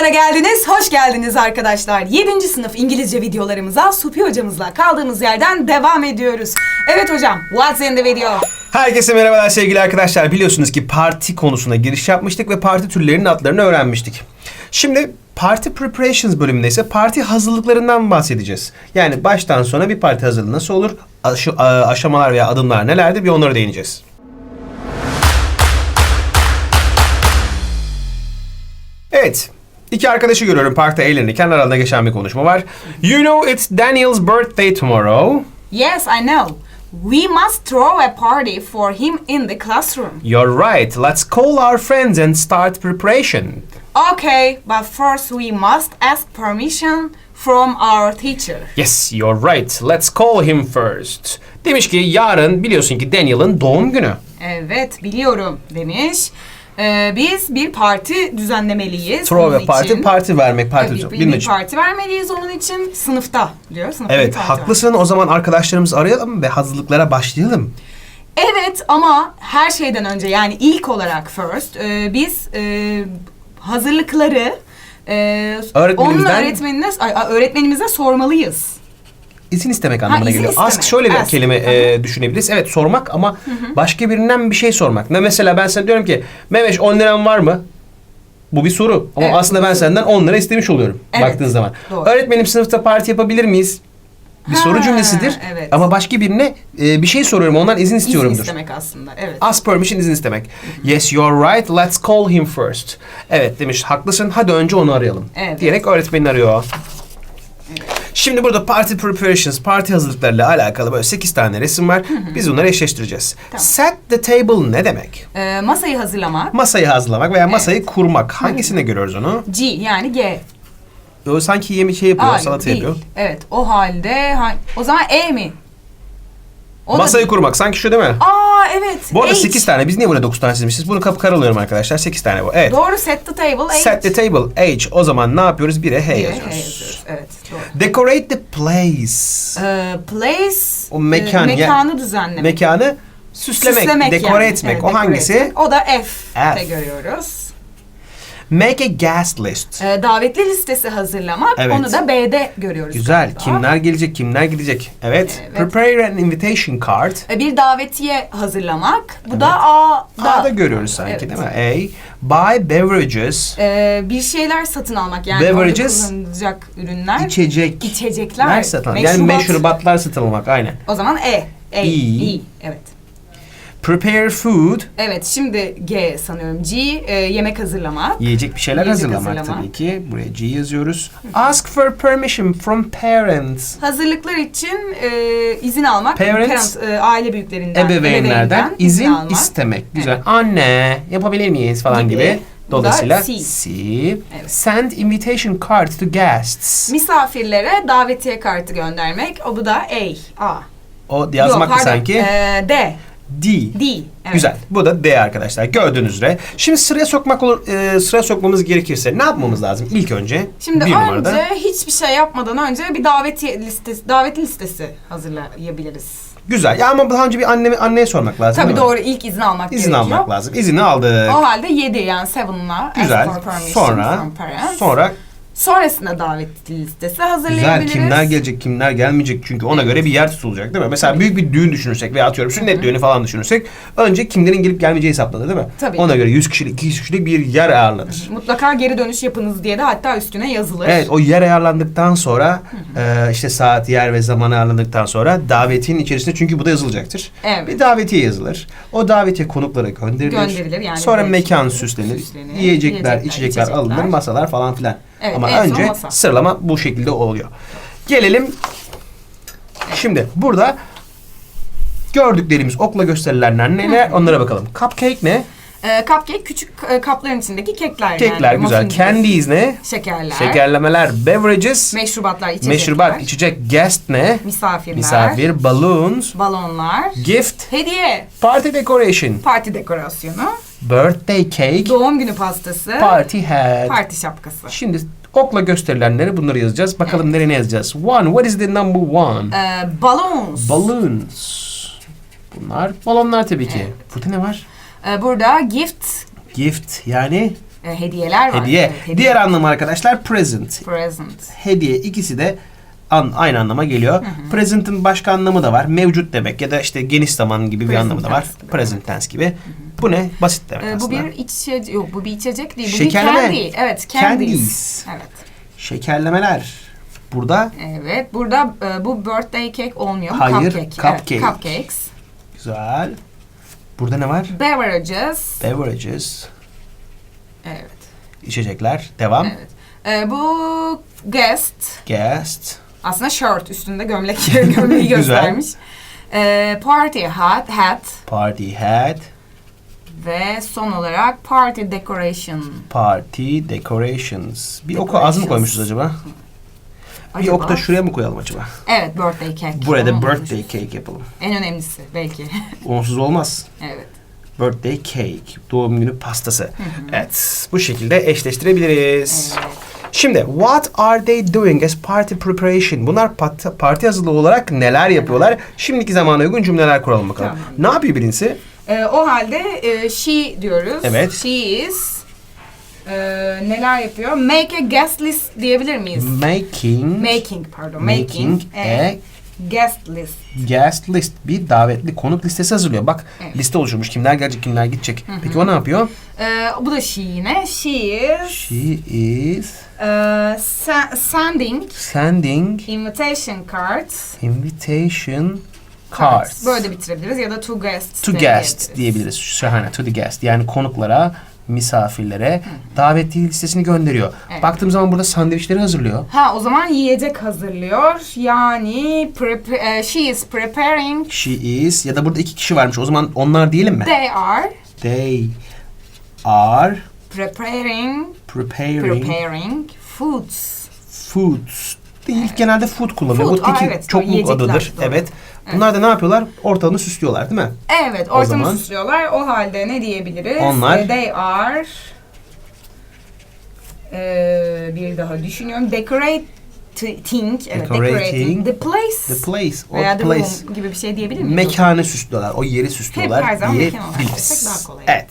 Videolara geldiniz, hoş geldiniz arkadaşlar. 7. sınıf İngilizce videolarımıza Supi hocamızla kaldığımız yerden devam ediyoruz. Evet hocam, what's in the video? Herkese merhabalar sevgili arkadaşlar. Biliyorsunuz ki parti konusuna giriş yapmıştık ve parti türlerinin adlarını öğrenmiştik. Şimdi Party Preparations bölümünde ise parti hazırlıklarından bahsedeceğiz. Yani baştan sona bir parti hazırlığı nasıl olur, aşamalar veya adımlar nelerdir bir onlara değineceğiz. Evet. İki arkadaşı görüyorum parkta eğlenirken aralarında geçen bir konuşma var. You know it's Daniel's birthday tomorrow. Yes, I know. We must throw a party for him in the classroom. You're right. Let's call our friends and start preparation. Okay, but first we must ask permission from our teacher. Yes, you're right. Let's call him first. Demiş ki yarın biliyorsun ki Daniel'ın doğum günü. Evet, biliyorum demiş. Ee, biz bir parti düzenlemeliyiz. Throw party, için. parti vermek, parti Tabii, bir, bir için. parti vermeliyiz onun için sınıfta diyor. Sınıfta bir Evet, parti haklısın. O zaman arkadaşlarımızı arayalım ve hazırlıklara başlayalım. Evet ama her şeyden önce yani ilk olarak first e, biz e, hazırlıkları e, onun öğretmenine öğretmenimize sormalıyız. İzin istemek anlamına izin geliyor. istemek. Ask şöyle bir Ask. kelime e, düşünebiliriz. Evet sormak ama başka birinden bir şey sormak. Ne mesela ben sana diyorum ki Memeş 10 liran var mı? Bu bir soru. Ama Evet, aslında ben senden 10 lira istemiş oluyorum. Evet, Baktığın zaman. doğru. Öğretmenim sınıfta parti yapabilir miyiz? Bir Ha, soru cümlesidir. evet. Ama başka birine e, bir şey soruyorum. Ondan izin İzin istiyorumdur. istemek aslında. Evet. Ask permission izin istemek. Yes you're right. Let's call him first. Evet demiş haklısın. Hadi önce onu arayalım. Evet. Diyerek öğretmenini arıyor. Şimdi burada party preparations, parti hazırlıklarıyla alakalı böyle 8 tane resim var. Biz bunları eşleştireceğiz. Tamam. Set the table ne demek? E, masayı hazırlamak. Masayı hazırlamak veya masayı kurmak. Hangisine görüyoruz onu? G yani G. O sanki yemek şey yapıyor, Aa, salata değil. yapıyor. Evet o halde ha- o zaman E mi? O da Masayı değil. kurmak sanki şu değil mi? Aa evet. Bu arada H. 8 tane. Biz niye burada 9 tane çizmişiz? Bunu kapı karalıyorum arkadaşlar. 8 tane bu. Evet. Doğru set the table. H. Set the table. H. O zaman ne yapıyoruz? 1'e H Diye yazıyoruz. H yazıyoruz. Evet doğru. Decorate the place. E, place. O mekan, e, mekanı düzenlemek. Mekanı süslemek, dekore yani. etmek. Evet, o hangisi? etmek. O da F. F. görüyoruz. Make a guest list. Ee, davetli listesi hazırlamak. Evet. Onu da B'de görüyoruz. Güzel. galiba. Kimler gelecek, kimler gidecek? Evet. Evet. Prepare an invitation card. Ee, Bir davetiye hazırlamak. Bu da A'da. A'da görüyoruz sanki Evet. değil mi? A. Buy beverages. Ee, bir şeyler satın almak yani Beverages, kullanılacak ürünler. içecek. İçecekler. Ler satın. Yani meşrubatlar satın almak. Aynen. O zaman E. E. İ. İ. Evet. Prepare food. Evet şimdi G sanıyorum. G e, yemek hazırlamak. Yiyecek bir şeyler Yiyecek hazırlamak, hazırlamak. tabii ki. Buraya G yazıyoruz. Ask for permission from parents. Hazırlıklar için e, izin almak. Parents, parent, e, aile büyüklerinden. Ebeveynlerden izin almak. istemek. Güzel. Evet. Anne yapabilir miyiz falan Gibi. gibi. Dolayısıyla C. C. Evet. Send invitation card to guests. Misafirlere davetiye kartı göndermek. O bu da A. A. O yazmak Yok, mı pardon. sanki? Ee, D. D. D. Evet. Güzel. Bu da D arkadaşlar. Gördüğünüz üzere. Şimdi sıraya sokmak olur, e, sıraya sokmamız gerekirse ne yapmamız lazım ilk önce? Şimdi bir önce numarada. hiçbir şey yapmadan önce bir davetiye listesi, davetli listesi hazırlayabiliriz. Güzel. Ya ama daha önce bir anneme, anneye sormak lazım Tabii doğru ilk izin almak İzin gerekiyor. almak lazım. İzini aldık. O halde 7 yani 7'la Güzel. Sonra sonra Sonrasında davetli listesi güzel hazırlayabiliriz. kimler gelecek kimler gelmeyecek çünkü ona göre bir yer tutulacak değil mi? Mesela büyük bir düğün düşünürsek veya atıyorum sünnet düğünü falan düşünürsek önce kimlerin gelip gelmeyeceği hesaplanır değil mi? Tabii. Ona göre 100 kişilik 200 kişilik bir yer ayarlanır. Mutlaka geri dönüş yapınız diye de hatta üstüne yazılır. Evet o yer ayarlandıktan sonra e, işte saat, yer ve zaman ayarlandıktan sonra davetiyenin içerisinde çünkü bu da yazılacaktır. Evet. Bir davetiye yazılır. O davetiye konuklara gönderilir. Gönderilir, yani sonra mekan süslenir. süslenir, Yiyecekler, yiyecekler, içecekler, içecekler. alınır, masalar falan filan. Evet, Ama en son önce masa. sıralama bu şekilde oluyor. Gelelim şimdi burada gördüklerimiz okla gösterilenler neler onlara bakalım. Cupcake ne? Ee, cupcake küçük e, kapların içindeki kekler. Kekler yani, güzel. muffin gibi. Candies ne? Şekerler. Şekerlemeler, beverages, Meşrubatlar, içecekler. meşrubat, içecek, guest ne? Misafirler. Misafir, balloons, Balonlar. gift, Hediye. party decoration, Parti dekorasyonu. Birthday cake, Doğum günü pastası. party hat. Parti şapkası. Şimdi okla gösterilenleri bunları yazacağız. Bakalım nereye ne yazacağız? One, what is the number one? Ee, balloons. Balloons. Bunlar balonlar tabii ki. Evet. Burada ne var? Ee, burada gift. Gift yani e, hediyeler var. Hediye. Evet, Diğer anlamı arkadaşlar present. Present. Hediye ikisi de an, aynı anlama geliyor. Present'ın başka anlamı da var. Mevcut demek ya da işte geniş zaman gibi bir Present anlamı da var. gibi, Present tense gibi. Bu ne? Basit demek Ee, bu aslında. bir içecek, yok bu bir içecek değil. Bu Şekerleme. bir candy. Evet, candies. Candies. Evet. Şekerlemeler. Burada Evet, burada e, bu birthday cake olmuyor. Bu Hayır, cupcake. cupcake. Evet, cupcakes. güzel. Burada ne var? Beverages. Beverages. Evet. İçecekler. Devam. Evet. Ee, bu guest. Guest. Aslında shirt üstünde gömlek gömleği göstermiş. Ee, party hat, hat Party hat. ve son olarak party decoration. Party decorations. Bir oku az mı Decorations. koymuşuz acaba? Bir Acaba? ok da şuraya mı koyalım acaba? Evet, birthday cake. Buraya da Onu birthday unutmuşuz. cake yapalım. En önemlisi belki. Onsuz olmaz. evet. Birthday cake. Doğum günü pastası. Evet. Bu şekilde eşleştirebiliriz. Evet. Şimdi what are they doing as party preparation? Bunlar parti, parti hazırlığı olarak neler yapıyorlar? Şimdiki zamana uygun cümleler kuralım bakalım. Tamam. Ne yapıyor birincisi? Ee, o halde e, she diyoruz. Evet. She is e, neler yapıyor? Make a guest list diyebilir miyiz? Making, Making pardon. making a guest list. guest list. Bir davetli konuk listesi hazırlıyor. Bak Evet. liste oluşturmuş. Kimler gelecek, kimler gidecek. Peki o ne yapıyor? Ee, bu da she yine. She is She is se- sending sending invitation cards. invitation cards. Böyle de bitirebiliriz ya da to guests. to guest diyebiliriz. Şahane. To the guest. Yani konuklara, misafirlere davetli listesini gönderiyor. Evet. Baktığım zaman burada sandviçleri hazırlıyor. Ha o zaman yiyecek hazırlıyor. Yani prepa- e, she is preparing. She is ya da burada iki kişi varmış. O zaman onlar diyelim mi? They are They are preparing preparing preparing foods. foods. Değil genelde food kullanıyor. Food, Bu aa, tekil evet, çokluk yiyecekler, adıdır. doğru. Evet. Bunlar da ne yapıyorlar? Ortalığını süslüyorlar değil mi? Evet, ortamı zaman- süslüyorlar. O halde ne diyebiliriz? Onlar- E, They are e, bir daha düşünüyorum. Decorating, evet, Decorating decorating the place. The place. O veya the place. room gibi bir şey diyebilir miyiz? Mekanı süslüyorlar. O yeri süslüyorlar Hep her zaman mekan olarak desek daha kolay. Evet.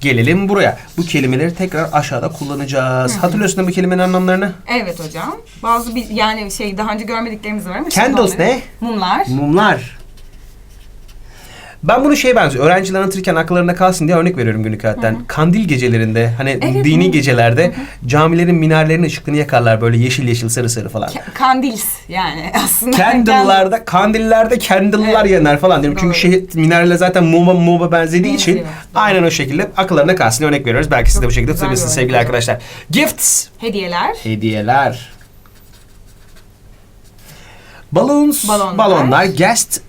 Gelelim buraya. Bu kelimeleri tekrar aşağıda kullanacağız. Hatırlıyorsun değil mi bu kelimenin anlamlarını? Evet hocam. Bazı bir, yani şey daha önce görmediklerimiz var ama Candles ne? Mumlar. Mumlar. Ben bunu şey benziyor. Öğrenciler anlatırken akıllarında kalsın diye örnek veriyorum günlük hayattan. Kandil gecelerinde hani Evet, dini mum. gecelerde camilerin minarelerin ışıklarını yakarlar böyle yeşil yeşil sarı sarı falan. Ka- Kandils yani aslında. Candle'larda, kandillerde candle'lar Evet. yanar falan diyorum. Çünkü şehir minareler zaten muma muma benzediği için Benziyor, doğru. aynen o şekilde akıllarına kalsın diye örnek veriyoruz. Belki siz de bu şekilde güzel tutabilirsiniz sevgili hocam. arkadaşlar. Gifts, Hediyeler. hediyeler. Balloons, Balonlar. balonlar. Guest,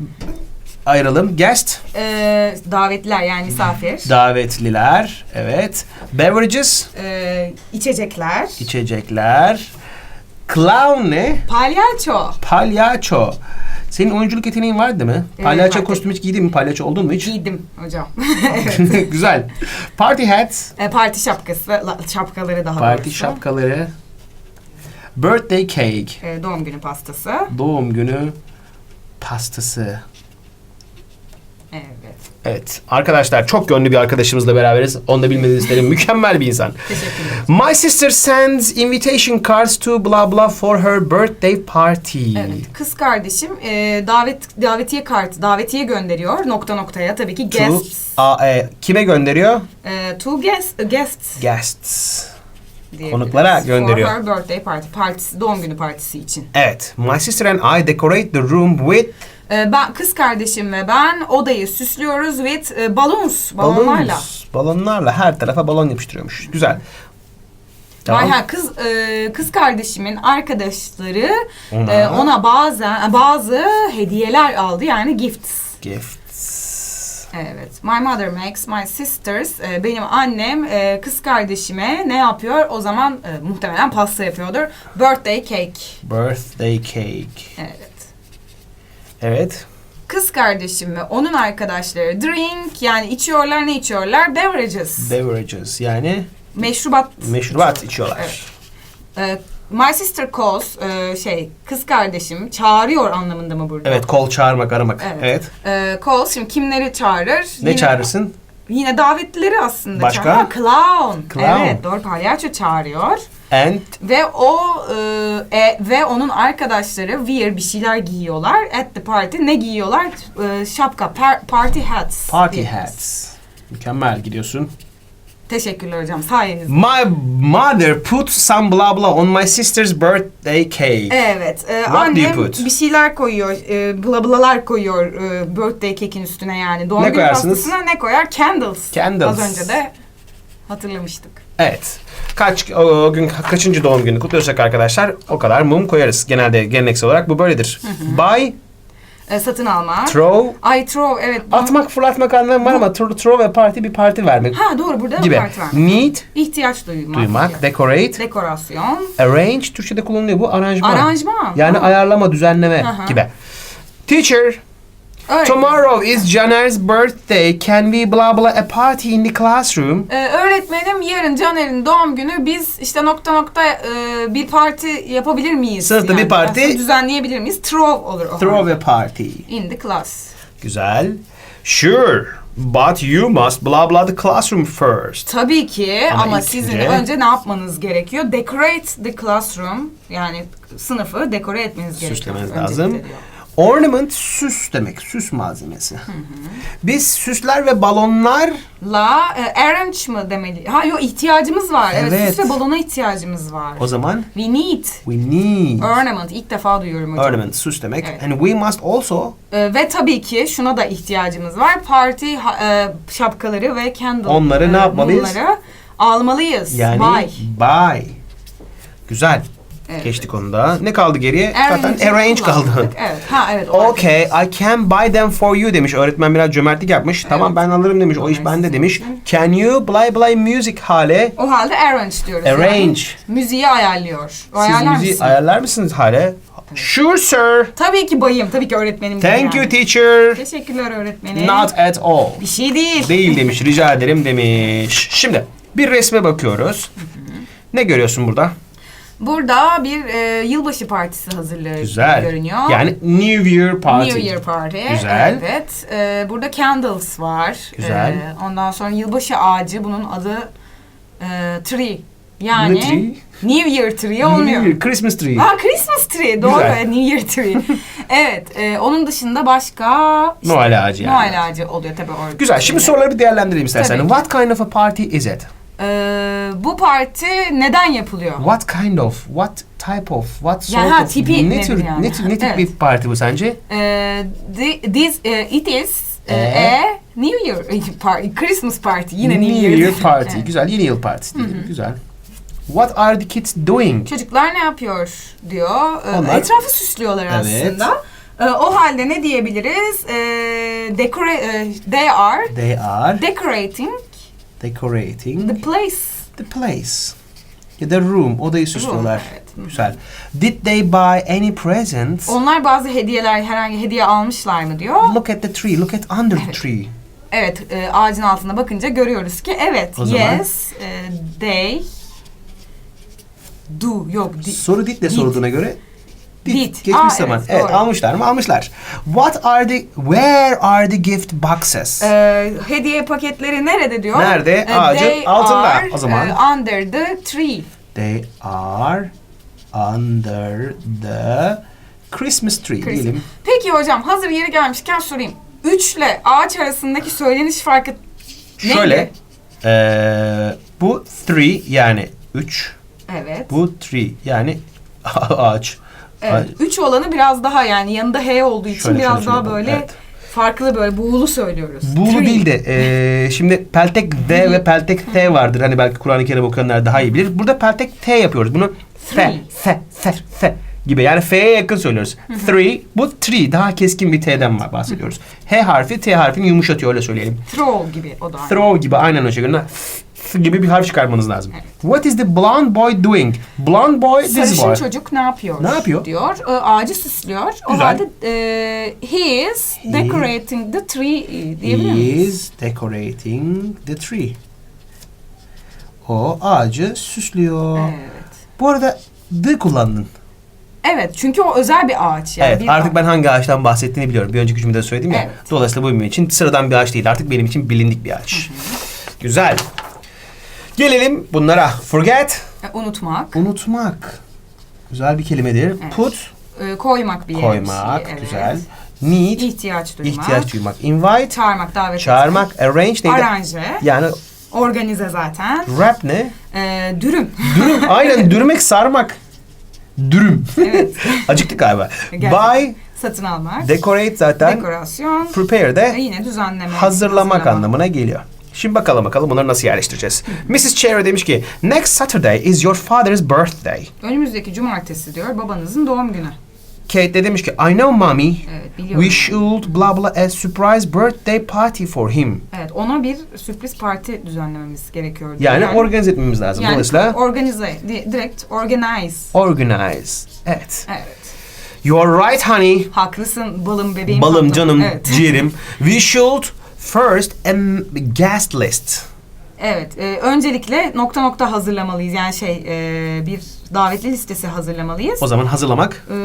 ayıralım. Guest, E, davetliler yani misafir. davetliler. Evet. Beverages, E, içecekler. içecekler. Clown ne? Palyaço. Palyaço. Senin oyunculuk yeteneğin var değil mi? Evet, Palyaço var. kostümü hiç giydin mi? Palyaço oldun mu hiç? Giydim hocam. Güzel. Party hat, E, parti şapkası, la- şapkaları daha party doğrusu. şapkaları. Birthday cake, E, doğum günü pastası. doğum günü pastası. Evet. Evet arkadaşlar çok gönlü bir arkadaşımızla beraberiz. Onu da bilmenizi isterim. Mükemmel bir insan. Teşekkür ederim. My sister sends invitation cards to blah blah for her birthday party. Evet, kız kardeşim e, davet davetiye kartı, davetiye gönderiyor nokta noktaya tabii ki To, guests. a, e, kime gönderiyor? E, to guest, guests Guests. Konuklara gönderiyor. For her birthday party, partisi, doğum günü partisi için. Evet. My sister and I decorate the room with ben kız kardeşim ve ben odayı süslüyoruz with e, balloons, balonlarla. balloons. Balonlarla her tarafa balon yapıştırıyormuş. Güzel. Tamam. Ha kız e, kız kardeşimin arkadaşları Ona- e, ona bazen bazı hediyeler aldı yani gifts. Gifts. Evet. My mother makes my sisters. e, benim annem e, kız kardeşime ne yapıyor? O zaman e, muhtemelen pasta yapıyordur. Birthday cake. Birthday cake. Evet. Evet. Kız kardeşim ve onun arkadaşları drink yani içiyorlar ne içiyorlar? Beverages. Beverages yani Meşrubat. meşrubat içiyorlar. Evet. E, my sister calls e, şey kız kardeşim çağırıyor anlamında mı burada? Evet, kol çağırmak, aramak. Evet. Evet. E, calls şimdi kimleri çağırır? Ne Yine- çağırırsın? Yine davetlileri aslında Başka? çağırıyor. Ha, Clown. Clown. Evet doğru palyaço çağırıyor. And Ve o e, e, ve onun arkadaşları wear bir şeyler giyiyorlar. At the party ne giyiyorlar? E, şapka, par- party hats. party hats. Mükemmel gidiyorsun. Teşekkürler hocam sayenizde. My mother put some blah blah on my sister's birthday cake. Evet. e, What do you annem put? bir şeyler koyuyor. E, blablalar koyuyor e, birthday cake'in üstüne yani. Doğum Ne günü koyarsınız? pastasına ne koyar? Candles. Candles. Az önce de hatırlamıştık. Evet. Kaç o, gün kaçıncı doğum günü kutluyorsak arkadaşlar o kadar mum koyarız. Genelde geleneksel olarak bu böyledir. Buy, E, satın alma. throw, Ay throw evet. bu- atmak fırlatmak anlamı var ama throw, throw ve party bir parti vermek Ha doğru burada da gibi. parti var. Need, İhtiyaç duymak. duymak, decorate, Dekorasyon. arrange Türkçe'de kullanılıyor bu aranjman. Aranjman. Yani Ha. ayarlama, düzenleme hı. gibi. Teacher, Öyle. tomorrow is Janer's birthday. Can we blah blah a party in the classroom? Ee, öğretmenim yarın Caner'in doğum günü biz işte nokta nokta e, bir parti yapabilir miyiz? Sınıfta bir parti- aslında düzenleyebilir miyiz? Throw olur o Throw a party. In the class. Güzel. Sure, but you must blah blah the classroom first. Tabii ki Ama ama, ilk sizin önce- önce ne yapmanız gerekiyor? Decorate the classroom yani sınıfı dekore etmeniz gerekiyor. Süslemeniz öncelikle lazım. diyor. Ornament süs demek, süs malzemesi. Biz süsler ve balonlar La e, arrange mı demeli? Ha yok ihtiyacımız var. Evet. Evet. süs ve balona ihtiyacımız var. o zaman We need we need ornament. İlk defa duyuyorum hocam. ornament süs demek. Evet. And we must also Ee, ve tabii ki şuna da ihtiyacımız var. Parti e, şapkaları ve candle. Onları ne e, yapmalıyız? Bunları almalıyız. yani Buy. buy. Güzel. Evet. Geçtik onu da. Ne kaldı geriye? Arrange'i Zaten arrange kaldı. Evet. Ha evet. o Okay, I can buy them for you demiş. Öğretmen biraz cömertlik yapmış. Tamam ben alırım demiş. O iş bende demiş. Can you play play music hale? O halde arrange diyoruz. Arrange. Yani müziği ayarlıyor. O Siz ayarlar müziği mısın? ayarlar mısınız hale? Sure sir. Tabii ki bayım. Tabii ki öğretmenim. Thank yani. you teacher. Teşekkürler öğretmenim. Not at all. Bir şey değil. Değil demiş. Rica ederim demiş. Şimdi bir resme bakıyoruz. Ne görüyorsun burada? Burada bir e, yılbaşı partisi hazırlığı Güzel. görünüyor. Yani New Year Party. New Year Party. Güzel. Evet. Ee, burada candles var. Güzel. Ee, ondan sonra yılbaşı ağacı. Bunun adı e, tree. Yani tree? New Year tree olmuyor. New Year, Christmas tree. Ha Christmas tree. Doğru. Güzel. New Year tree. evet. e, onun dışında başka işte, Noel ağacı yani. Noel ağacı oluyor tabii orada. Güzel. Şimdi soruları bir değerlendirelim istersen. Tabii. What kind of a party is it? Ee, bu parti neden yapılıyor? What kind of, what type of, what sort Yani ha, of, tipi ne nedir tür, yani? ne tür, ne tip Evet. bir parti bu sence? Ee, thi- this, e, it is e, Ee? a New Year party, Christmas party. Yine New, Year Party. Evet. Güzel. Yeni yıl partisi diyelim. Güzel. What are the kids doing? Çocuklar ne yapıyor diyor. Ee, Onlar- Etrafı süslüyorlar Evet. aslında. Ee, o halde ne diyebiliriz? Ee, decore, e, they are They are decorating decorating the place. the place. Ya da room. Odayı süslüyorlar. evet. Güzel. Did they buy any presents? Onlar bazı hediyeler, herhangi hediye almışlar mı diyor. Look at the tree. Look at under the tree. Evet, e, ağacın altına bakınca görüyoruz ki evet, O yes, e, they do, yok, Soru did de Did. sorulduğuna göre did. Did. Geçmiş Aa, zaman. evet, Evet, doğru. almışlar mı? Almışlar. What are the where are the gift boxes? e, hediye paketleri nerede diyor. Nerede? E, Ağacın they altında are, o zaman. e, under the tree. They are under the Christmas tree Christmas. diyelim. Peki hocam hazır yeri gelmişken sorayım. Üçle ağaç arasındaki söyleniş farkı neydi? Şöyle eee, bu three yani 3 Evet. bu tree yani ağaç. Evet. Üç olanı biraz daha yani yanında H olduğu için Şöyle, biraz şöyle, daha şöyle, böyle evet. farklı böyle buğulu söylüyoruz. Buğulu Tree. değil de eee, şimdi peltek D ve peltek T vardır. Hani belki Kur'an-ı Kerim okuyanlar daha iyi bilir. Burada peltek T yapıyoruz. Bunu F, Three. F, F, F gibi. Yani F'ye yakın söylüyoruz. Three, bu tree. Daha keskin bir T'den bahsediyoruz. H harfi T harfini yumuşatıyor öyle söyleyelim. Throw gibi o da. Throw gibi aynen o şekilde. F gibi bir harf çıkarmanız lazım. Evet. What is the blonde boy doing? Blonde boy, this Sarışın boy. çocuk ne yapıyor? Ne yapıyor? Diyor. E, ağacı süslüyor. O Güzel. halde e, he is decorating the tree diyebilir He miyiz? is decorating the tree. O ağacı süslüyor. Evet. Bu arada the kullandın. Evet çünkü o özel bir ağaç. Yani evet bir artık ağaç. ben hangi ağaçtan bahsettiğini biliyorum. Bir önceki cümlede söyledim ya. Evet. Dolayısıyla bu benim için sıradan bir ağaç değil. Artık benim için bilindik bir ağaç. Güzel. Gelelim bunlara. Forget, E, unutmak, unutmak. Güzel bir kelimedir. Evet. Put, e, koymak bir yere bir koymak. şeyi, evet. Güzel. Need, İhtiyaç duymak, ihtiyaç duymak. Invite, çağırmak, davet çağırmak. Arrange etmek, neydi? aranje, Yani organize zaten, rap ne? e, dürüm. Dürüm. Aynen dürmek, sarmak. Dürüm. Evet. Acıktık galiba. Gerçekten. Buy, Satın almak, decorate zaten. dekorasyon, Prepare de yine düzenleme. hazırlamak hazırlama. anlamına geliyor. Şimdi bakalım bakalım bunları nasıl yerleştireceğiz. Mrs. Cherry demiş ki Next Saturday is your father's birthday. Önümüzdeki cumartesi diyor babanızın doğum günü. Kate de demiş ki I know mommy. Evet biliyorum. We should blah blah a surprise birthday party for him. Evet ona bir sürpriz parti düzenlememiz gerekiyor. diyor. Yani, organize etmemiz lazım. yani Dolayısıyla organize, di- direkt organize. organize. Evet. Evet. You are right honey. Haklısın balım bebeğim. Balım tatlım. canım Evet. ciğerim. We should first a guest list. Evet. e, öncelikle nokta nokta hazırlamalıyız. Yani şey e, bir davetli listesi hazırlamalıyız. O zaman hazırlamak. E,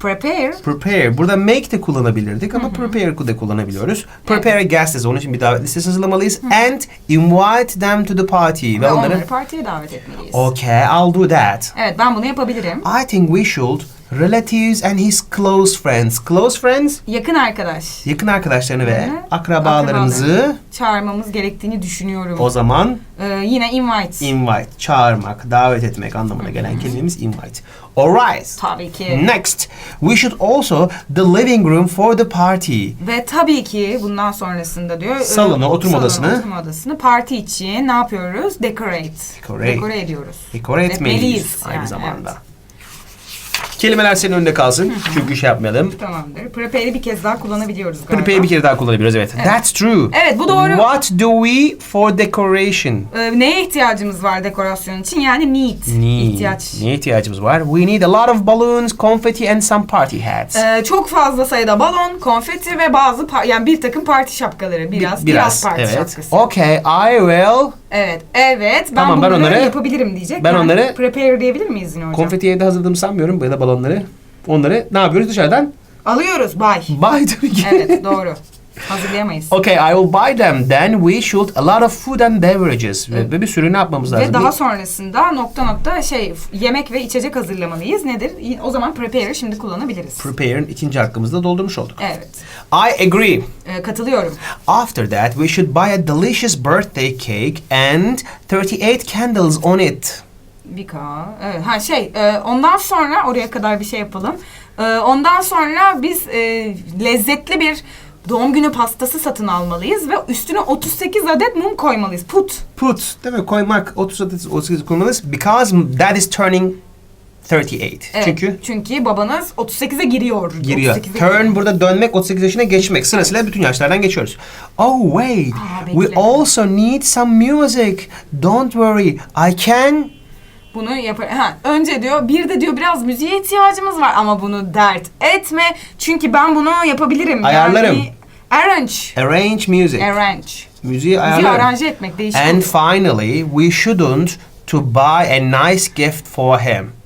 prepare. Prepare. Burada make de kullanabilirdik ama prepare de kullanabiliyoruz. Prepare a guest list. Onun için bir davet listesi hazırlamalıyız. And invite them to the party. Ve Ve onları... onları partiye davet etmeliyiz. Okay, I'll do that. Evet ben bunu yapabilirim. I think we should relatives and his close friends. Close friends, Yakın arkadaş yakın arkadaşlarını ve Hı akrabalarımızı çağırmamız gerektiğini düşünüyorum. o zaman E, yine invite. invite, çağırmak, davet etmek anlamına gelen kelimemiz invite. Alright. Tabii ki. Next, we should also the living room for the party. Ve tabii ki bundan sonrasında diyor. e, Salonu, oturma odasını. Oturma odasını parti için ne yapıyoruz? Decorate. Decorate. Dekore ediyoruz. Dekore etmeliyiz Etmeliyiz aynı yani, zamanda. evet. Kelimeler senin önünde kalsın. Çünkü şey yapmayalım. Tamamdır. Prepare'i bir kez daha kullanabiliyoruz galiba. Prepare'i bir kere daha kullanabiliriz evet. That's true. Evet, bu doğru. What do we for decoration? Ee, neye ihtiyacımız var dekorasyon için? Yani need. Need. İhtiyaç. Neye ihtiyacımız var? We need a lot of balloons, confetti and some party hats. Ee, çok fazla sayıda balon, konfeti ve bazı par- yani bir takım parti şapkaları. Biraz, Bi- biraz, parti evet. şapkası. Okay, I will. Evet, evet. Ben Tamam, ben bunları onları- yapabilirim diyecek. ben onları- Prepare diyebilir miyiz yine hocam? Konfeti evde hazırladığımı sanmıyorum ya da balonları. Onları ne yapıyoruz dışarıdan? Alıyoruz, buy. Buy tabii ki. evet, doğru. Hazırlayamayız. Okay, I will buy them. Then we should a lot of food and beverages. Ve, ve bir sürü ne yapmamız lazım? Ve daha sonrasında nokta nokta şey yemek ve içecek hazırlamalıyız. Nedir? O zaman prepare şimdi kullanabiliriz. Prepare'in ikinci hakkımızı da doldurmuş olduk. Evet. I agree. Ee, katılıyorum. After that, we should buy a delicious birthday cake and 38 candles on it. Bika. Evet. Ha şey, e, ondan sonra oraya kadar bir şey yapalım. E, ondan sonra biz e, lezzetli bir doğum günü pastası satın almalıyız ve üstüne 38 adet mum koymalıyız. Put. Put, değil mi? Koymak, 38, 38 koymalıyız. Because that is turning 38. Evet, Çünkü çünkü babanız 38'e giriyor. giriyor. 38'e Turn giriyor. burada dönmek, 38 yaşına geçmek. Sırasıyla bütün yaşlardan geçiyoruz. Oh wait, Aa, we also need some music. Don't worry, I can... Bunu yapar. Ha, önce diyor bir de diyor biraz müziğe ihtiyacımız var ama bunu dert etme. Çünkü ben bunu yapabilirim. Ayarlarım. Yani, arrange. Arrange music. Arrange. Müziği Müziği aranje etmek değişik. And finally, we shouldn't to buy a nice gift for him.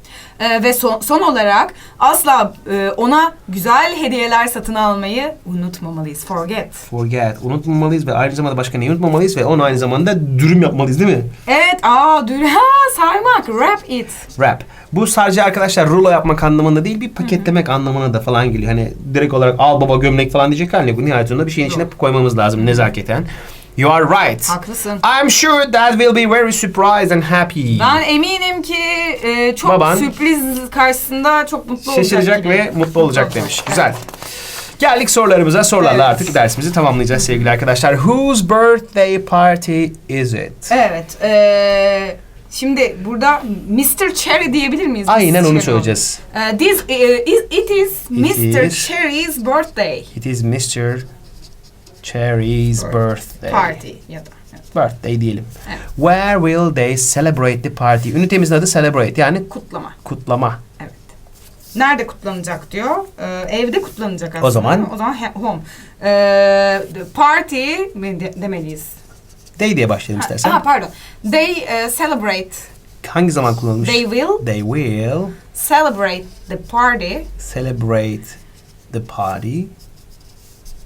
Ee, ve son, son olarak asla e, ona güzel hediyeler satın almayı unutmamalıyız. Forget. Forget. Unutmamalıyız ve aynı zamanda başka neyi unutmamalıyız ve onu aynı zamanda dürüm yapmalıyız değil mi? Evet, aa dur ha sarmak, wrap it. Wrap. Bu sadece arkadaşlar rulo yapmak anlamında değil bir paketlemek anlamına da falan geliyor. Hani direkt olarak al baba gömlek falan diyecek haline bu nihayetinde bir şeyin içine koymamız lazım nezaketen. You are right. Haklısın. I'm sure that will be very surprised and happy. Ben eminim ki e, çok Baban sürpriz karşısında çok mutlu olacak. Şaşıracak gibi. ve mutlu olacak demiş. Güzel. Geldik sorularımıza. Sorularla Evet. artık dersimizi tamamlayacağız sevgili arkadaşlar. Whose birthday party is it? Evet. e, şimdi burada Mr. Cherry diyebilir miyiz? Aynen Mrs. onu Cherry söyleyeceğiz. E, this, e, is- it is Mr. is- Cherry's birthday It is Mr. Cherry's birthday. party ya da. evet, Birthday diyelim. Evet. Where will they celebrate the party? Ünitemizin adı celebrate yani Kutlama. kutlama. Evet. Nerede kutlanacak diyor. Ee, evde kutlanacak aslında. O zaman? O zaman he- home. Ee, the party mi de- demeliyiz. Day diye başlayalım Ha, istersen. aha, pardon. They eh, celebrate hangi zaman kullanılmış? They will They will celebrate the party celebrate the party.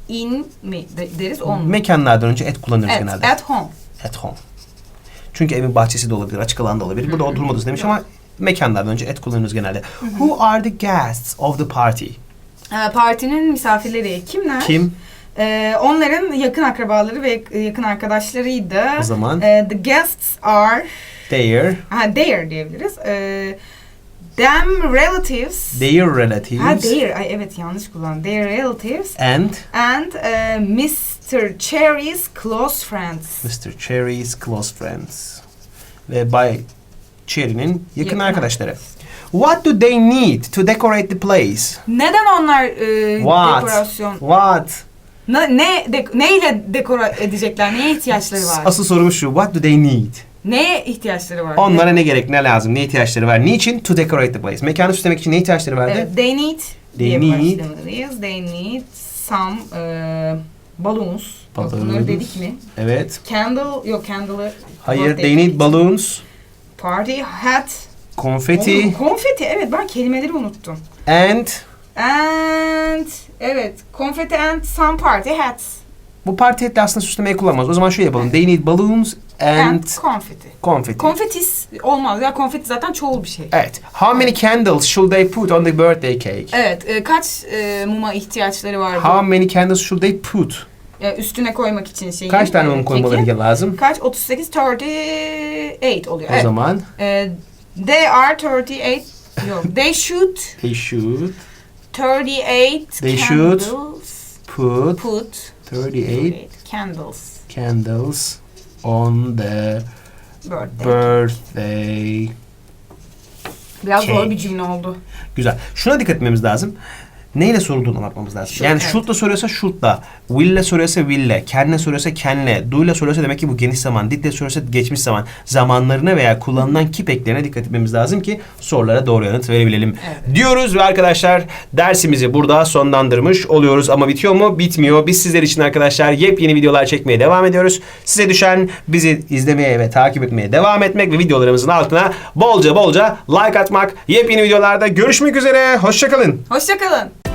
İn mi de- deriz on mu? Mekanlardan önce et kullanırız Evet, genelde. at home. At home. Çünkü evin bahçesi de olabilir, açık alanda olabilir. Burada oturma odası demiş ama mekanlardan önce et kullanırız genelde. Who are the guests of the party? Ee, partinin misafirleri kimler? Kim? Ee, onların yakın akrabaları ve yakın arkadaşlarıydı. O zaman Ee, the guests are their, ha their diyebiliriz. Ee, them relatives. their relatives ha their ay evet yanlış kullandım. Their relatives and and e, Mr. Cherry's close friends. Mr. Cherry's close friends. Ve Bay Cherry'nin yakın, Yakın arkadaşları. What do they need to decorate the place? Neden onlar e, What? dekorasyon What? ne ne de, neyle dekora edecekler? Neye ihtiyaçları var? Asıl sorumuz şu. What do they need? Neye ihtiyaçları var? Onlara ne gerek, ne lazım, ne ihtiyaçları var? Niçin? To decorate the place. Mekanı süslemek için ne ihtiyaçları vardı? Evet, they need They need-. They need some e, balloons. Yok, bunları Balloons. dedik mi? Evet. Candle yok candle'ı. Hayır, they need balloons, Party hat. konfeti Oğlum, konfeti evet ben kelimeleri unuttum. and And evet konfeti and some party hats. bu parti etle aslında süslemeye kullanmaz. O zaman şöyle yapalım. They need balloons and, And konfeti. konfeti. Konfetis olmaz ya konfeti zaten çoğul bir şey. evet. How many candles should they put on the birthday cake? Evet e, kaç e, muma ihtiyaçları var How many candles should they put? Ya, üstüne koymak için şeyi. Kaç tane e, mum koymaları kekin. lazım? Kaç? 38, 38 oluyor. O evet. zaman E, they are 38. Yok. They should they should 38 They should candles put put 38 candles candles on the birthday. birthday. Biraz cake. zor bir cümle oldu. Güzel. Şuna dikkat etmemiz lazım. Neyle sorulduğuna bakmamız lazım. Should, yani evet. should'la soruyorsa should'la, will'le soruyorsa will'le, can'le soruyorsa can'le, do'yla soruyorsa demek ki bu geniş zaman, did'le soruyorsa geçmiş zaman. Zamanlarına veya kullanılan keep eklerine dikkat etmemiz lazım ki sorulara doğru yanıt verebilelim. Evet. Diyoruz ve arkadaşlar dersimizi burada sonlandırmış oluyoruz. Ama bitiyor mu? Bitmiyor. Biz sizler için arkadaşlar yepyeni videolar çekmeye devam ediyoruz. Size düşen bizi izlemeye ve takip etmeye devam etmek ve videolarımızın altına bolca bolca like atmak. Yepyeni videolarda görüşmek üzere. Hoşçakalın. Hoşçakalın.